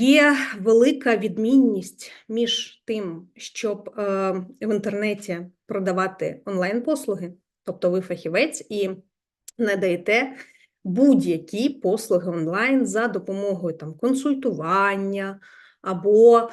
Є велика відмінність між тим, щоб е, в інтернеті продавати онлайн-послуги, тобто ви фахівець і надаєте будь-які послуги онлайн за допомогою там консультування, або е,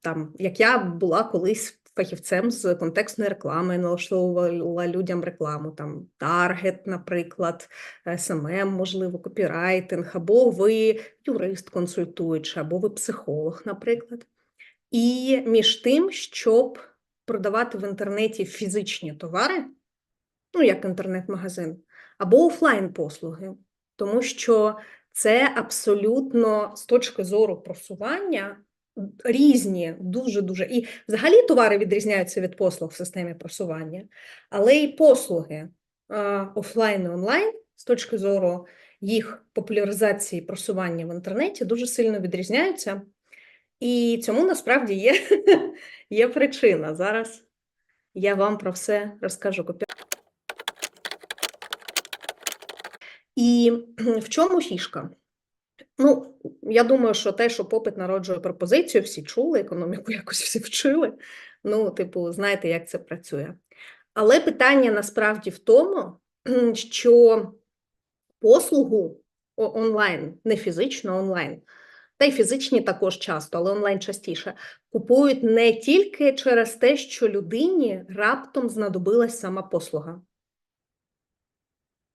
там, як я була колись фахівцем з контекстної реклами, налаштовувала людям рекламу, там таргет, наприклад, SMM, можливо, копірайтинг, або ви юрист консультуючий, або ви психолог, наприклад. І між тим, щоб продавати в інтернеті фізичні товари, ну, як інтернет-магазин, або офлайн-послуги, тому що це абсолютно з точки зору просування різні, дуже-дуже. І взагалі товари відрізняються від послуг в системі просування, але і послуги офлайн і онлайн з точки зору їх популяризації і просування в інтернеті дуже сильно відрізняються. І цьому насправді є, є причина. Зараз я вам про все розкажу. І в чому фішка? Ну, я думаю, що те, що попит народжує пропозицію, всі чули, економіку якось всі вчили. Ну, типу, знаєте, як це працює. Але питання насправді в тому, що послугу онлайн, не фізично онлайн, та й фізичні також часто, але онлайн частіше, купують не тільки через те, що людині раптом знадобилась сама послуга.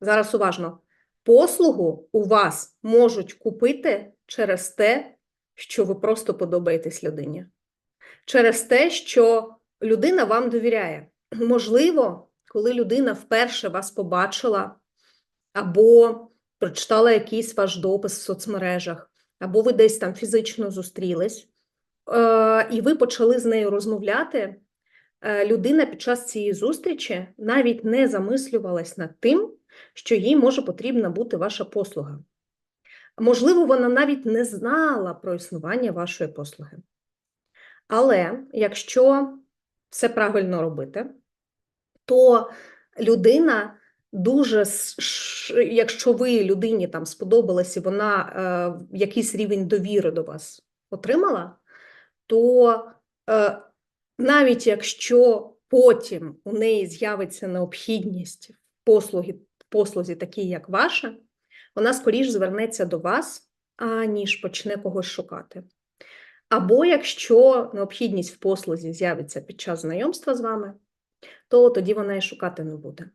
Зараз уважно послугу у вас можуть купити через те, що ви просто подобаєтесь людині, через те, що людина вам довіряє. Можливо, коли людина вперше вас побачила, або прочитала якийсь ваш допис в соцмережах, або ви десь там фізично зустрілись, е, і ви почали з нею розмовляти. Е, людина під час цієї зустрічі навіть не замислювалась над тим, що їй може потрібна бути ваша послуга. Можливо, вона навіть не знала про існування вашої послуги. Але якщо все правильно робити, то людина дуже, якщо ви людині там сподобалась і вона е, якийсь рівень довіри до вас отримала, то е, навіть якщо потім у неї з'явиться необхідність послуги послузі, такій, як ваша, вона скоріш звернеться до вас, аніж почне когось шукати. Або якщо необхідність в послузі з'явиться під час знайомства з вами, то тоді вона і шукати не буде.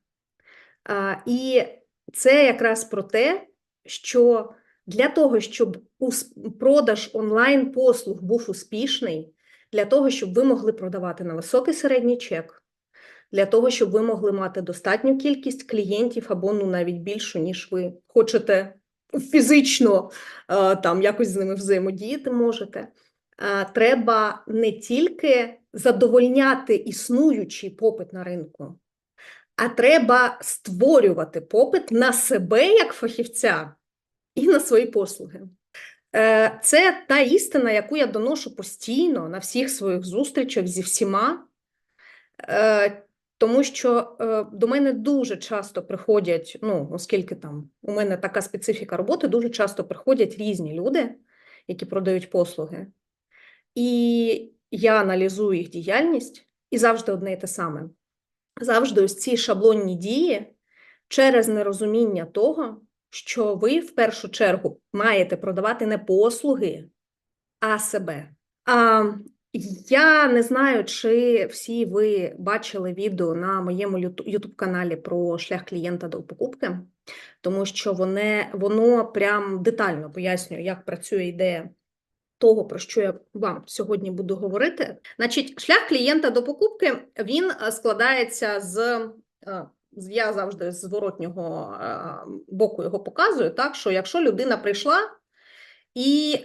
А, І це якраз про те, що для того, щоб продаж онлайн-послуг був успішний, для того, щоб ви могли продавати на високий середній чек, для того, щоб ви могли мати достатню кількість клієнтів або ну навіть більшу, ніж ви хочете фізично е, там якось з ними взаємодіяти можете. Е, треба не тільки задовольняти існуючий попит на ринку, а треба створювати попит на себе як фахівця і на свої послуги. Е, це та істина, яку я доношу постійно на всіх своїх зустрічах зі всіма. Тому що е, до мене дуже часто приходять, ну, оскільки там у мене така специфіка роботи, дуже часто приходять різні люди, які продають послуги. І я аналізую їх діяльність і завжди одне і те саме. Завжди ось ці шаблонні дії через нерозуміння того, що ви в першу чергу маєте продавати не послуги, а себе. А я не знаю, чи всі ви бачили відео на моєму youtube каналі про шлях клієнта до покупки, тому що воно, воно прям детально пояснює, як працює ідея того, про що я вам сьогодні буду говорити. Значить, шлях клієнта до покупки він е, складається з. Е, я завжди з зворотнього е, боку його показую, так що якщо людина прийшла і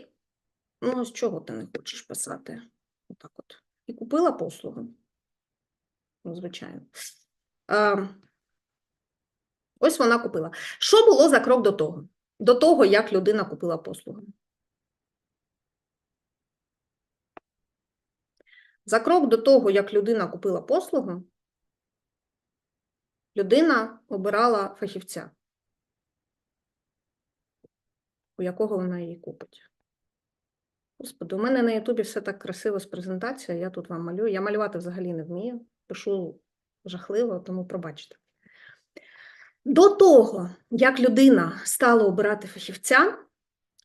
ну, з чого ти не хочеш писати? Отак от. І купила послугу. Ну, звичайно. А, Ось вона купила. Що було за крок до того? До того, як людина купила послугу? За крок до того, як людина купила послугу, людина обирала фахівця, у якого вона її купить. Господи, у мене на Ютубі все так красиво з презентацією, я тут вам малюю. Я малювати взагалі не вмію, пишу жахливо, тому пробачте. До того, як людина стала обирати фахівця,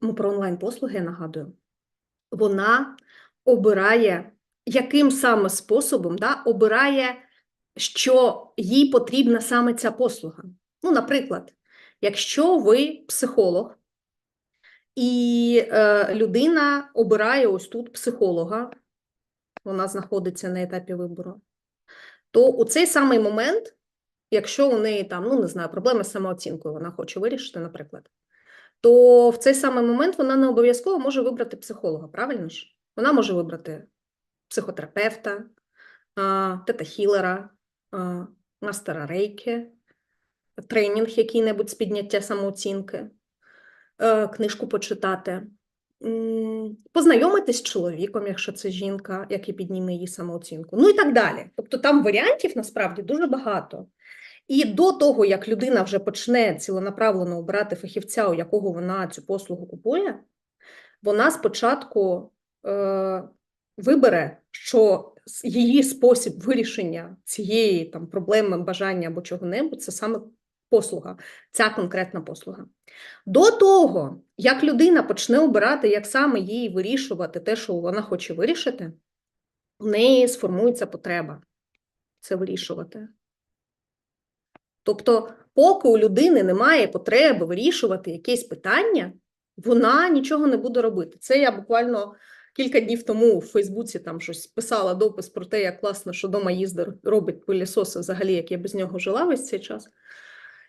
ми про онлайн-послуги я нагадую, вона обирає, яким саме способом да, обирає, що їй потрібна саме ця послуга. Ну, наприклад, якщо ви психолог, і е, людина обирає ось тут психолога, вона знаходиться на етапі вибору, то у цей самий момент, якщо у неї там, ну не знаю, проблеми з самооцінкою, вона хоче вирішити, наприклад, то в цей самий момент вона не обов'язково може вибрати психолога, правильно ж? Вона може вибрати психотерапевта, тета-хілера, мастера рейки, тренінг який-небудь з підняття самооцінки. Е, книжку почитати, познайомитись з чоловіком, якщо це жінка, який підніме її самооцінку, ну і так далі. Тобто там варіантів насправді дуже багато. І до того, як людина вже почне ціленаправлено обирати фахівця, у якого вона цю послугу купує, вона спочатку е, вибере, що її спосіб вирішення цієї там проблеми, бажання або чого-небудь це саме послуга, ця конкретна послуга. До того, як людина почне обирати, як саме їй вирішувати те, що вона хоче вирішити, в неї сформується потреба це вирішувати. Тобто, поки у людини немає потреби вирішувати якесь питання, вона нічого не буде робити. Це я буквально кілька днів тому в Фейсбуці там щось писала допис про те, як класно, що дома їздить, робить пилісоси, взагалі, як я без нього жила весь цей час.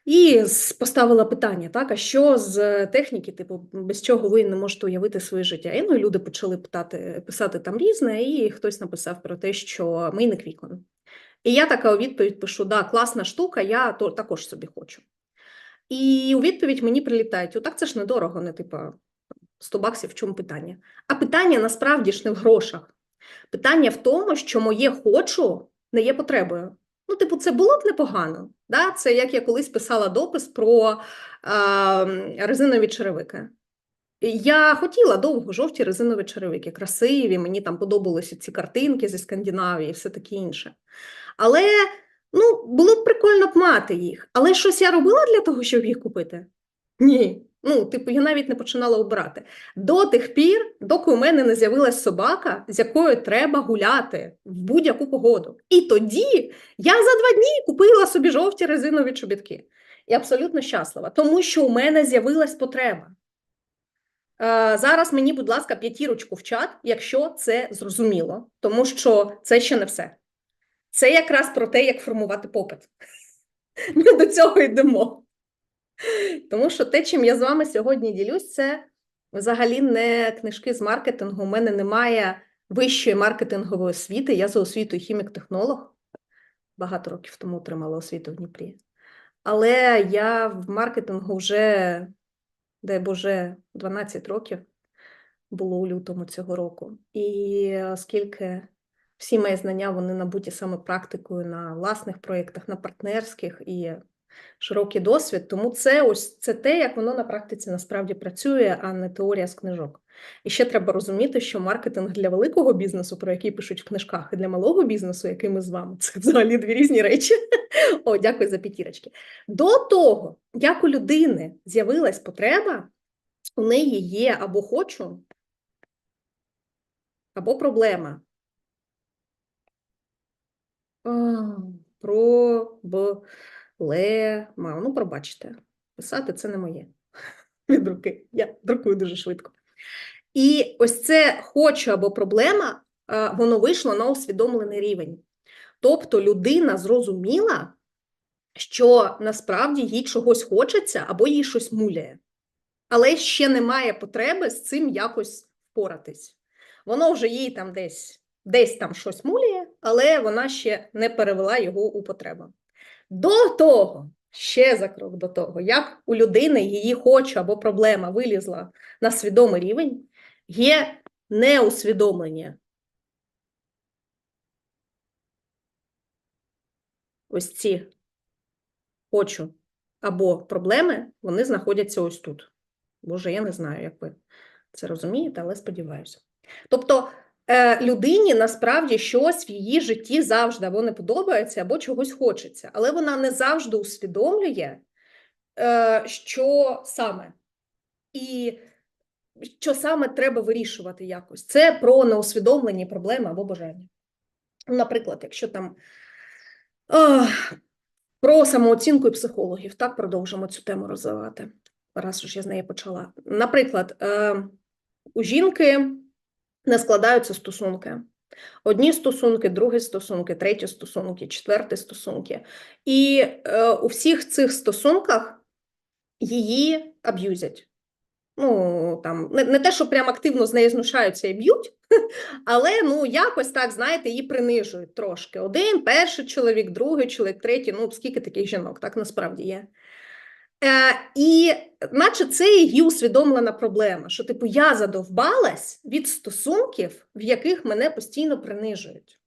І поставила питання: так, а що з техніки, типу, без чого ви не можете уявити своє життя? І ну, і люди почали питати, писати там різне, і хтось написав про те, що мийник вікон. І я така у відповідь пишу: да, класна штука, я то також собі хочу. І у відповідь мені прилітають: отак це ж недорого, не типу 100 баксів, в чому питання? А питання насправді ж не в грошах. Питання в тому, що моє хочу не є потребою. Ну, типу, це було б непогано. Да? Це як я колись писала допис про е, резинові черевики. Я хотіла довго жовті резинові черевики, красиві, мені там подобалися ці картинки зі Скандинавії і все таке інше. Але ну, було б прикольно б мати їх. Але щось я робила для того, щоб їх купити? Ні. Ну, типу, я навіть не починала обирати. До тих пір, доки у мене не з'явилась собака, з якою треба гуляти в будь-яку погоду. І тоді я за два дні купила собі жовті резинові чобітки. І абсолютно щаслива, тому що у мене з'явилась потреба. Е, Зараз мені, будь ласка, п'ятірочку в чат, якщо це зрозуміло, тому що це ще не все. Це якраз про те, як формувати попит. Ми до цього йдемо. Тому що те, чим я з вами сьогодні ділюсь, це взагалі не книжки з маркетингу. У мене немає вищої маркетингової освіти. Я за освітою хімік-технолог. Багато років тому отримала освіту в Дніпрі. Але я в маркетингу вже, дай Боже, 12 років було у лютому цього року. І оскільки всі мої знання вони набуті саме практикою на власних проєктах, на партнерських і широкий досвід, тому це ось це те, як воно на практиці насправді працює, а не теорія з книжок. І ще треба розуміти, що маркетинг для великого бізнесу, про який пишуть в книжках, і для малого бізнесу, який ми з вами, це взагалі дві різні речі. О, дякую за п'ятірочки. До того, як у людини з'явилась потреба, у неї є або хочу, або проблема. А, Проблема. Ну, пробачте, писати це не моє від руки. Я друкую дуже швидко. І ось це хочу або проблема, воно вийшло на усвідомлений рівень. Тобто людина зрозуміла, що насправді їй чогось хочеться або їй щось муляє, але ще немає потреби з цим якось впоратись. Воно вже їй там десь, десь там щось муляє, але вона ще не перевела його у потребу. До того, ще за крок до того, як у людини її хочу або проблема вилізла на свідомий рівень, є неусвідомлення. Ось ці хочу або проблеми, вони знаходяться ось тут. Боже, я не знаю, як ви це розумієте, але сподіваюся. Тобто людині насправді щось в її житті завжди або не подобається, або чогось хочеться, але вона не завжди усвідомлює, е, що саме. І що саме треба вирішувати якось. Це про неусвідомлені проблеми або бажання. Наприклад, якщо там а, про самооцінку і психологів, так продовжимо цю тему розвивати, раз уж я з неї почала. Наприклад, е, у жінки не складаються стосунки. Одні стосунки, другі стосунки, треті стосунки, четверті стосунки. І е, у всіх цих стосунках її аб'юзять. Ну, там, не, не те, що прям активно з нею знущаються і б'ють, але ну, якось так, знаєте, її принижують трошки. Один, перший чоловік, другий чоловік, третій, ну, скільки таких жінок, так насправді є. Е, і наче це її усвідомлена проблема, що, типу, я задовбалась від стосунків, в яких мене постійно принижують.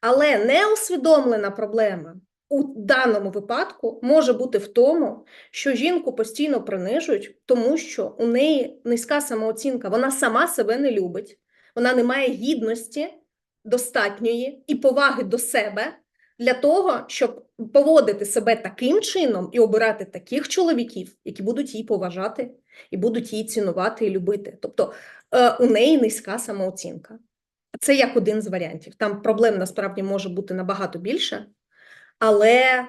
Але неусвідомлена проблема у даному випадку може бути в тому, що жінку постійно принижують, тому що у неї низька самооцінка, вона сама себе не любить, вона не має гідності достатньої і поваги до себе для того, щоб поводити себе таким чином і обирати таких чоловіків, які будуть її поважати і будуть її цінувати і любити. Тобто е, у неї низька самооцінка. Це як один з варіантів. Там проблем насправді може бути набагато більше, але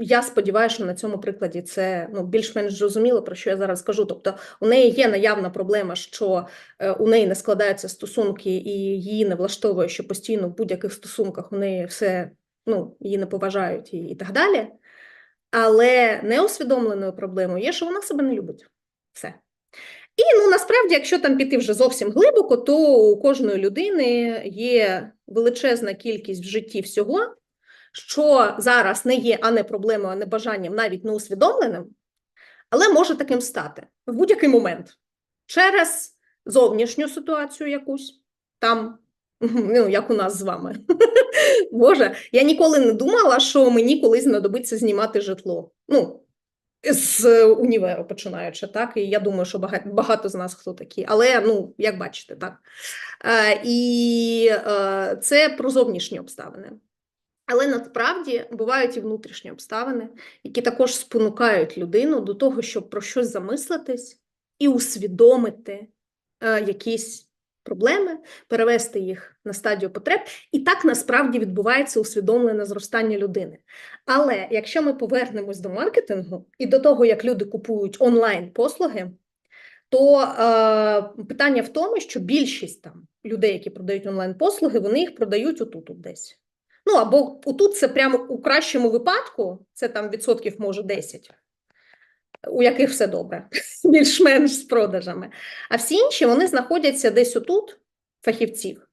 я сподіваюся, що на цьому прикладі це ну, більш-менш зрозуміло, про що я зараз кажу. Тобто, у неї є наявна проблема, що е, у неї не складаються стосунки, і її не влаштовує, що постійно в будь-яких стосунках у неї все ну, її не поважають і, і так далі. Але неусвідомленою проблемою є, що вона себе не любить. Все. І ну насправді, якщо там піти вже зовсім глибоко, то у кожної людини є величезна кількість в житті всього, що зараз не є а не проблемою, а не бажанням, навіть не усвідомленим, але може таким стати в будь-який момент через зовнішню ситуацію якусь там, ну як у нас з вами. Боже, я ніколи не думала, що мені колись знадобиться знімати житло. Ну, з універу починаючи, так, і я думаю, що багато, багато з нас хто такі, але ну, як бачите, так. Е, і е, це про зовнішні обставини. Але насправді бувають і внутрішні обставини, які також спонукають людину до того, щоб про щось замислитись і усвідомити е, якісь проблеми, перевести їх на стадію потреб, і так насправді відбувається усвідомлене зростання людини. Але якщо ми повернемось до маркетингу і до того, як люди купують онлайн-послуги, то е, питання в тому, що більшість там людей, які продають онлайн-послуги, вони їх продають отут -от десь. Ну або отут це прямо у кращому випадку, це там відсотків може 10, у яких все добре, більш-менш з продажами. А всі інші вони знаходяться десь отут, фахівців,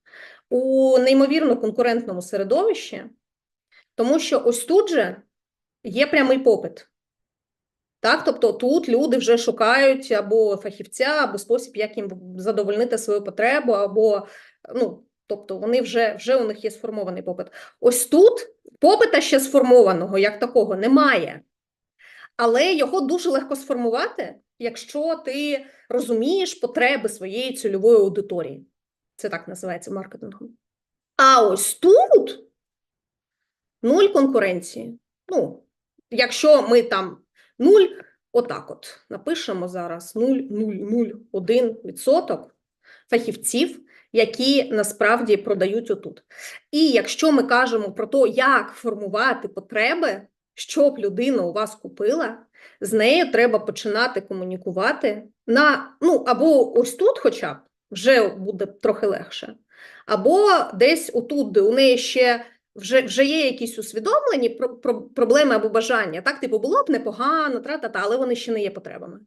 у неймовірно конкурентному середовищі, тому що ось тут же є прямий попит. Так, тобто тут люди вже шукають або фахівця, або спосіб, як їм задовольнити свою потребу, або ну, тобто вони вже вже у них є сформований попит. Ось тут попита ще сформованого, як такого, немає. Але його дуже легко сформувати, якщо ти розумієш потреби своєї цільової аудиторії. Це так називається маркетингом. А ось тут нуль конкуренції. Ну, якщо ми там нуль, отак от напишемо зараз 0,001% фахівців, які насправді продають отут. І якщо ми кажемо про те, як формувати потреби, щоб людина у вас купила, з нею треба починати комунікувати на ну або ось тут, хоча б вже буде трохи легше, або десь отут, де у неї ще вже вже є якісь усвідомлені про, про, проблеми або бажання. Так, типу, було б непогано, тра-та-та, але вони ще не є потребами.